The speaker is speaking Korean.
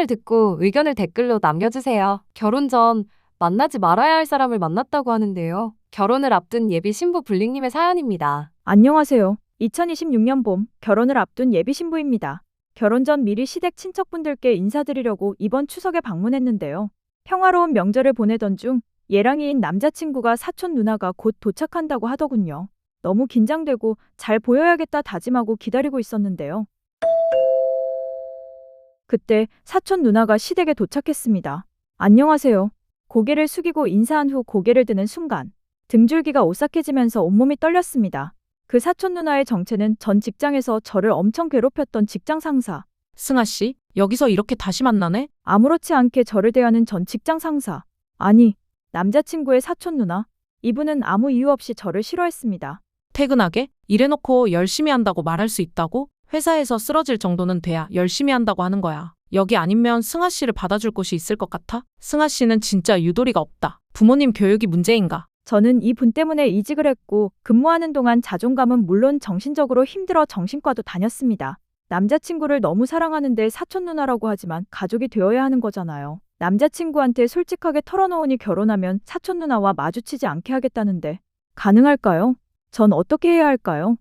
사연을 듣고 의견을 댓글로 남겨주세요. 결혼 전 만나지 말아야 할 사람을 만났다고 하는데요. 결혼을 앞둔 예비 신부 블링님의 사연입니다. 안녕하세요. 2026년 봄 결혼을 앞둔 예비 신부입니다. 결혼 전 미리 시댁 친척분들께 인사드리려고 이번 추석에 방문했는데요. 평화로운 명절을 보내던 중 예랑이인 남자친구가 사촌 누나가 곧 도착한다고 하더군요. 너무 긴장되고 잘 보여야겠다 다짐하고 기다리고 있었는데요. 그때 사촌 누나가 시댁에 도착했습니다. 안녕하세요. 고개를 숙이고 인사한 후 고개를 드는 순간 등줄기가 오싹해지면서 온몸이 떨렸습니다. 그 사촌 누나의 정체는 전 직장에서 저를 엄청 괴롭혔던 직장 상사. 승아 씨, 여기서 이렇게 다시 만나네? 아무렇지 않게 저를 대하는 전 직장 상사. 아니, 남자친구의 사촌 누나. 이분은 아무 이유 없이 저를 싫어했습니다. 퇴근하게? 일해놓고 열심히 한다고 말할 수 있다고? 회사에서 쓰러질 정도는 돼야 열심히 한다고 하는 거야. 여기 아니면 승아 씨를 받아줄 곳이 있을 것 같아? 승아 씨는 진짜 유도리가 없다. 부모님 교육이 문제인가? 저는 이 분 때문에 이직을 했고 근무하는 동안 자존감은 물론 정신적으로 힘들어 정신과도 다녔습니다. 남자친구를 너무 사랑하는데 사촌 누나라고 하지만 가족이 되어야 하는 거잖아요. 남자친구한테 솔직하게 털어놓으니 결혼하면 사촌 누나와 마주치지 않게 하겠다는데 가능할까요? 전 어떻게 해야 할까요?